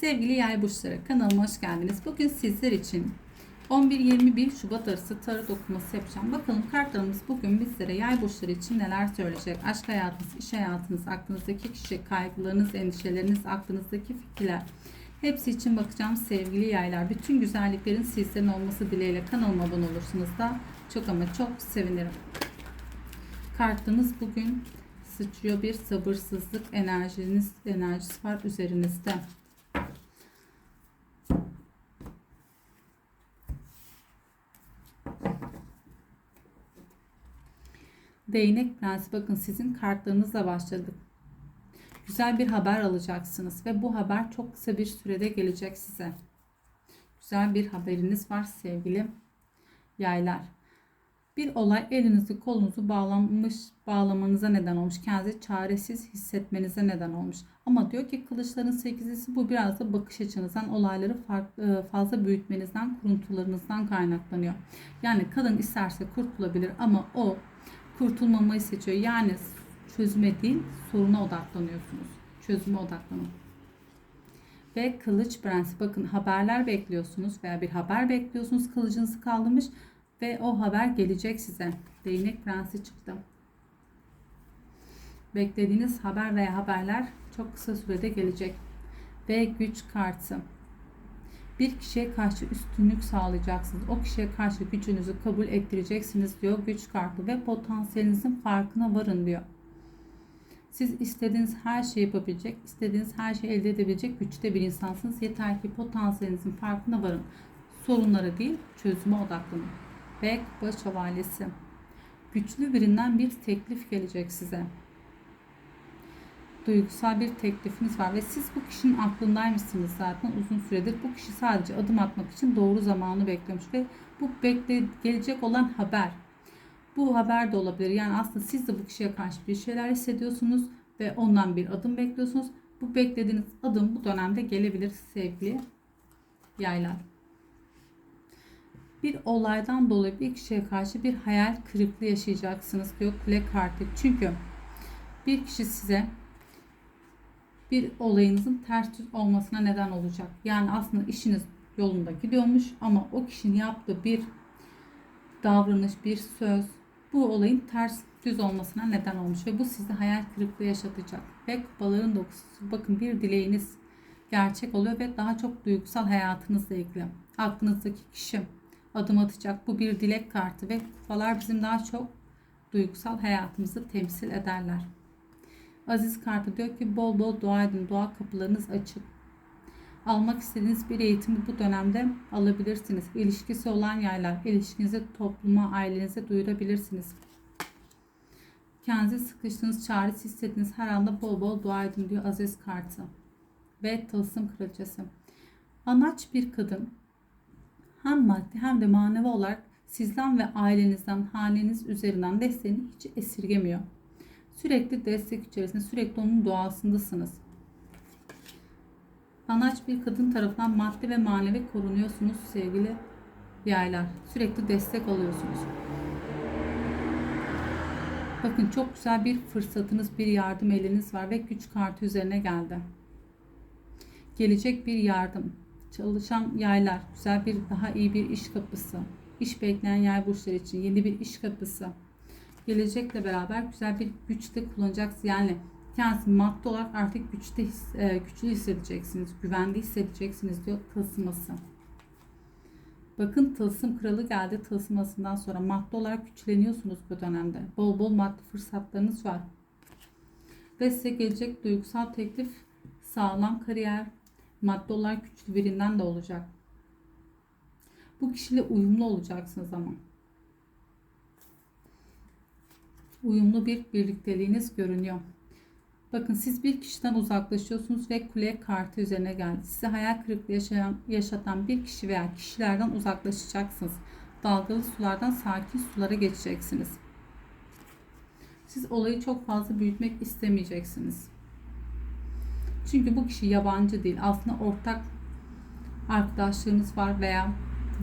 Sevgili yay burçları kanalıma hoş geldiniz. Bugün sizler için 11-21 Şubat arası tarot okuması yapacağım. Bakalım kartlarımız bugün bizlere yay burçları için neler söyleyecek? Aşk hayatınız, iş hayatınız, aklınızdaki kişi, kaygılarınız, endişeleriniz, aklınızdaki fikirler. Hepsi için bakacağım sevgili yaylar. Bütün güzelliklerin sizlerin olması dileğiyle kanalıma abone olursunuz da çok ama çok sevinirim. Kartınız bugün sıçrıyor bir sabırsızlık enerjiniz enerjisi var üzerinizde. Değnek prensi bakın sizin kartlarınızla başladık. Güzel bir haber alacaksınız ve bu haber çok kısa bir sürede gelecek size. Güzel bir haberiniz var sevgili yaylar. Bir olay elinizi kolunuzu bağlanmış, bağlamanıza neden olmuş. Kendinizi çaresiz hissetmenize neden olmuş. Ama diyor ki kılıçların sekizlisi bu biraz da bakış açınızdan olayları farklı, fazla büyütmenizden, kuruntularınızdan kaynaklanıyor. Yani kadın isterse kurtulabilir ama o kurtulmamayı seçiyor. Yani çözüme değil soruna odaklanıyorsunuz. Çözüme odaklanın. Ve kılıç prensi bakın haberler bekliyorsunuz veya bir haber bekliyorsunuz kılıcınızı kaldırmış ve o haber gelecek size. Değnek prensi çıktı. Beklediğiniz haber veya haberler çok kısa sürede gelecek. Ve güç kartı. Bir kişiye karşı üstünlük sağlayacaksınız. O kişiye karşı gücünüzü kabul ettireceksiniz diyor güç kartı ve potansiyelinizin farkına varın diyor. Siz istediğiniz her şeyi yapabilecek, istediğiniz her şeyi elde edebilecek güçte bir insansınız. Yeter ki potansiyelinizin farkına varın. Sorunlara değil, çözüme odaklanın. Ve kupa şövalyesi. Güçlü birinden bir teklif gelecek size. Duygusal bir teklifiniz var ve siz bu kişinin aklındaymışsınız zaten uzun süredir. Bu kişi sadece adım atmak için doğru zamanı beklemiş ve bu bekle gelecek olan haber. Bu haber de olabilir. Yani aslında siz de bu kişiye karşı bir şeyler hissediyorsunuz ve ondan bir adım bekliyorsunuz. Bu beklediğiniz adım bu dönemde gelebilir sevgili yaylar bir olaydan dolayı bir kişiye karşı bir hayal kırıklığı yaşayacaksınız diyor kule kartı. Çünkü bir kişi size bir olayınızın ters düz olmasına neden olacak. Yani aslında işiniz yolunda gidiyormuş ama o kişinin yaptığı bir davranış, bir söz bu olayın ters düz olmasına neden olmuş ve bu sizi hayal kırıklığı yaşatacak. Ve kupaların dokusu bakın bir dileğiniz gerçek oluyor ve daha çok duygusal hayatınızla ilgili. Aklınızdaki kişi adım atacak. Bu bir dilek kartı ve kupalar bizim daha çok duygusal hayatımızı temsil ederler. Aziz kartı diyor ki bol bol dua edin. Dua kapılarınız açık. Almak istediğiniz bir eğitimi bu dönemde alabilirsiniz. İlişkisi olan yaylar, ilişkinizi topluma, ailenize duyurabilirsiniz. Kendinizi sıkıştığınız, çaresiz hissettiğiniz her anda bol bol dua edin diyor Aziz kartı. Ve tılsım kraliçesi. Anaç bir kadın hem maddi hem de manevi olarak sizden ve ailenizden, haneniz üzerinden desteğini hiç esirgemiyor. Sürekli destek içerisinde, sürekli onun doğasındasınız. Anaç bir kadın tarafından maddi ve manevi korunuyorsunuz sevgili yaylar. Sürekli destek alıyorsunuz. Bakın çok güzel bir fırsatınız, bir yardım eliniz var ve güç kartı üzerine geldi. Gelecek bir yardım çalışan yaylar, güzel bir daha iyi bir iş kapısı, iş bekleyen yay burçları için yeni bir iş kapısı, gelecekle beraber güzel bir güçte kullanacaksınız. Yani kendinizi maddi olarak artık güçte e, güçlü hissedeceksiniz, güvende hissedeceksiniz diyor tılsıması. Bakın tılsım kralı geldi tılsımasından sonra maddi olarak güçleniyorsunuz bu dönemde. Bol bol maddi fırsatlarınız var. Ve size gelecek duygusal teklif sağlam kariyer, maddi olarak güçlü birinden de olacak. Bu kişiyle uyumlu olacaksınız ama. Uyumlu bir birlikteliğiniz görünüyor. Bakın siz bir kişiden uzaklaşıyorsunuz ve kule kartı üzerine geldi. Size hayal kırıklığı yaşayan, yaşatan bir kişi veya kişilerden uzaklaşacaksınız. Dalgalı sulardan sakin sulara geçeceksiniz. Siz olayı çok fazla büyütmek istemeyeceksiniz. Çünkü bu kişi yabancı değil. Aslında ortak arkadaşlarınız var veya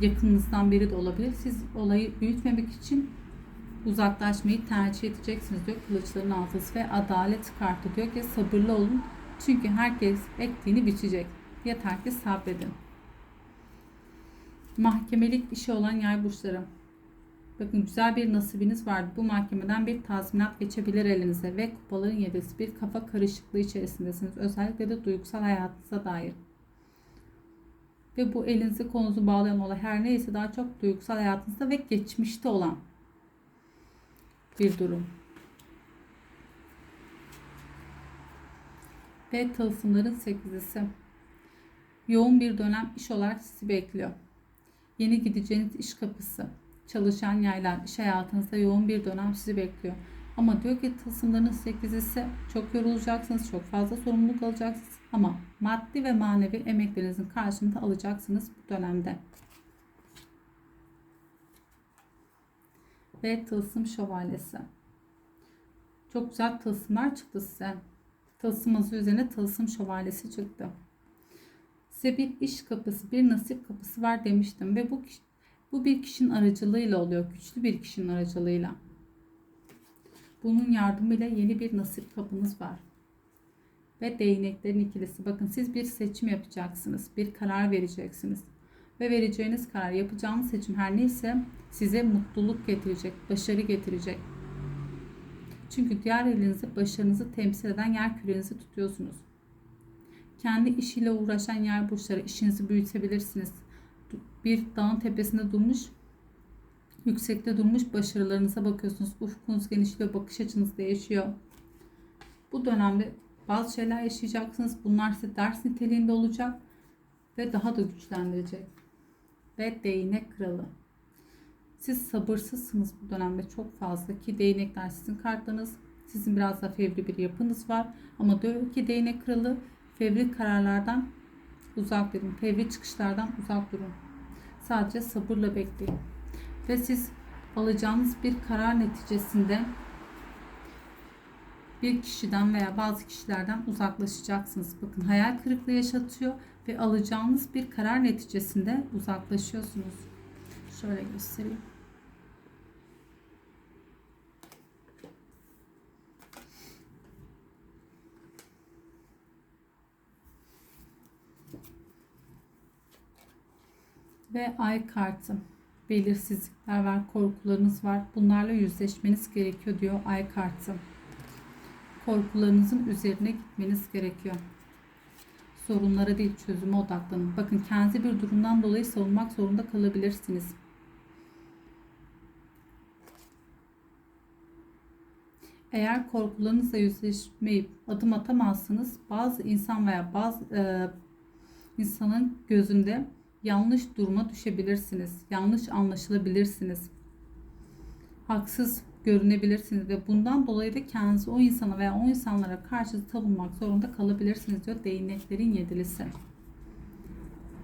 yakınınızdan biri de olabilir. Siz olayı büyütmemek için uzaklaşmayı tercih edeceksiniz diyor kılıçların altısı ve adalet kartı diyor ki sabırlı olun çünkü herkes ektiğini biçecek. Yeter ki sabredin. Mahkemelik işi olan yay burçları. Bakın güzel bir nasibiniz vardı. Bu mahkemeden bir tazminat geçebilir elinize ve kupaların yedisi bir kafa karışıklığı içerisindesiniz. Özellikle de duygusal hayatınıza dair. Ve bu elinizi kolunuzu bağlayan olay her neyse daha çok duygusal hayatınızda ve geçmişte olan bir durum. Ve tılsımların sekizisi. Yoğun bir dönem iş olarak sizi bekliyor. Yeni gideceğiniz iş kapısı. Çalışan yaylar iş hayatınızda yoğun bir dönem sizi bekliyor. Ama diyor ki tılsımların sekizisi çok yorulacaksınız, çok fazla sorumluluk alacaksınız. Ama maddi ve manevi emeklerinizin karşılığını alacaksınız bu dönemde. Ve tılsım şövalyesi. Çok güzel tılsımlar çıktı size. Tılsımınızın üzerine tılsım şövalyesi çıktı. Size bir iş kapısı, bir nasip kapısı var demiştim ve bu bu bir kişinin aracılığıyla oluyor. Güçlü bir kişinin aracılığıyla. Bunun yardımıyla yeni bir nasip kapınız var. Ve değneklerin ikilisi. Bakın siz bir seçim yapacaksınız. Bir karar vereceksiniz. Ve vereceğiniz karar, yapacağınız seçim her neyse size mutluluk getirecek, başarı getirecek. Çünkü diğer elinizde başarınızı temsil eden yer kürenizi tutuyorsunuz. Kendi işiyle uğraşan yer burçları işinizi büyütebilirsiniz. Bir dağın tepesinde durmuş, yüksekte durmuş başarılarınıza bakıyorsunuz. Ufkunuz genişliyor, bakış açınız değişiyor. Bu dönemde bazı şeyler yaşayacaksınız. Bunlar size ders niteliğinde olacak ve daha da güçlendirecek. Ve değnek kralı. Siz sabırsızsınız bu dönemde çok fazla ki değnekler sizin kartlarınız. Sizin biraz da fevri bir yapınız var. Ama diyor ki değnek kralı fevri kararlardan uzak durun. Fevri çıkışlardan uzak durun. Sadece sabırla bekleyin. Ve siz alacağınız bir karar neticesinde bir kişiden veya bazı kişilerden uzaklaşacaksınız. Bakın hayal kırıklığı yaşatıyor ve alacağınız bir karar neticesinde uzaklaşıyorsunuz. Şöyle göstereyim. Ve ay kartı. Belirsizlikler var, korkularınız var. Bunlarla yüzleşmeniz gerekiyor diyor ay kartı. Korkularınızın üzerine gitmeniz gerekiyor. Sorunlara değil çözüme odaklanın. Bakın kendi bir durumdan dolayı savunmak zorunda kalabilirsiniz. Eğer korkularınızla yüzleşmeyip adım atamazsınız bazı insan veya bazı e, insanın gözünde yanlış duruma düşebilirsiniz. Yanlış anlaşılabilirsiniz. Haksız görünebilirsiniz ve bundan dolayı da kendinizi o insana veya o insanlara karşı savunmak zorunda kalabilirsiniz diyor değneklerin yedilisi.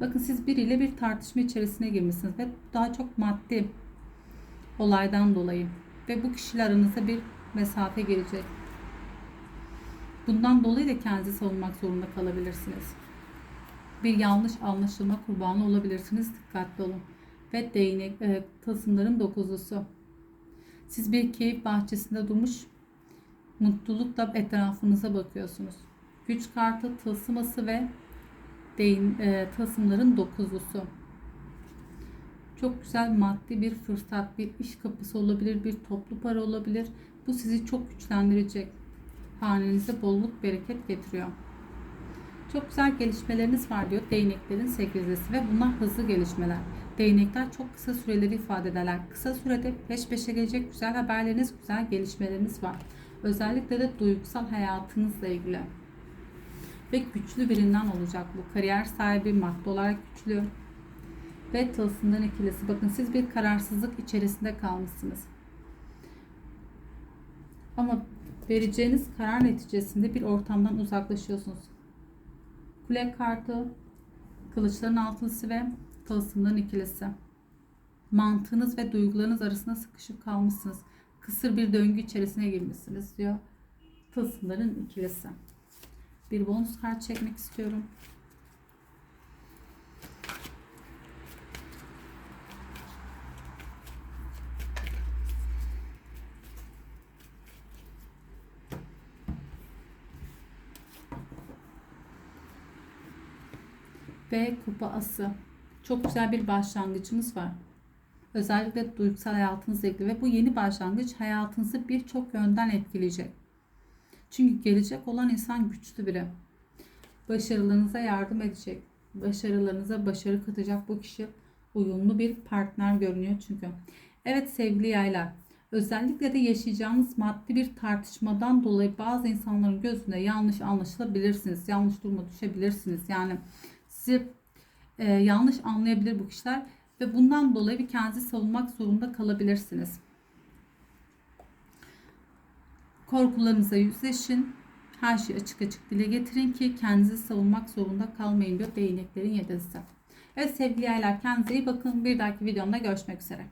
Bakın siz biriyle bir tartışma içerisine girmişsiniz ve daha çok maddi olaydan dolayı ve bu kişiler aranızda bir mesafe gelecek. Bundan dolayı da kendinizi savunmak zorunda kalabilirsiniz. Bir yanlış anlaşılma kurbanı olabilirsiniz. Dikkatli olun. Ve değnek, e, tılsımların dokuzusu. Siz bir keyif bahçesinde durmuş mutlulukla etrafınıza bakıyorsunuz. Güç kartı tılsıması ve değin, e, tılsımların dokuzusu. Çok güzel maddi bir fırsat, bir iş kapısı olabilir, bir toplu para olabilir. Bu sizi çok güçlendirecek. Hanenize bolluk, bereket getiriyor. Çok güzel gelişmeleriniz var diyor değneklerin sekizlisi ve bunlar hızlı gelişmeler. Değnekler çok kısa süreleri ifade ederler. Kısa sürede peş peşe gelecek güzel haberleriniz, güzel gelişmeleriniz var. Özellikle de duygusal hayatınızla ilgili. Ve güçlü birinden olacak bu. Kariyer sahibi, madde olarak güçlü. Ve tılsımların ikilisi. Bakın siz bir kararsızlık içerisinde kalmışsınız. Ama vereceğiniz karar neticesinde bir ortamdan uzaklaşıyorsunuz. Kule kartı, kılıçların altılısı ve tılsımların ikilisi. Mantığınız ve duygularınız arasında sıkışıp kalmışsınız. Kısır bir döngü içerisine girmişsiniz diyor. Tılsımların ikilisi. Bir bonus kart çekmek istiyorum. ve kupa ası. Çok güzel bir başlangıcımız var. Özellikle duygusal hayatınızla ilgili ve bu yeni başlangıç hayatınızı birçok yönden etkileyecek. Çünkü gelecek olan insan güçlü biri. Başarılarınıza yardım edecek. Başarılarınıza başarı katacak bu kişi uyumlu bir partner görünüyor çünkü. Evet sevgili yaylar. Özellikle de yaşayacağınız maddi bir tartışmadan dolayı bazı insanların gözünde yanlış anlaşılabilirsiniz. Yanlış duruma düşebilirsiniz. Yani sizi e, yanlış anlayabilir bu kişiler ve bundan dolayı bir kendinizi savunmak zorunda kalabilirsiniz. Korkularınıza yüzleşin. Her şeyi açık açık dile getirin ki kendinizi savunmak zorunda kalmayın diyor değneklerin yedisi. Evet sevgili yaylar kendinize iyi bakın. Bir dahaki videomda görüşmek üzere.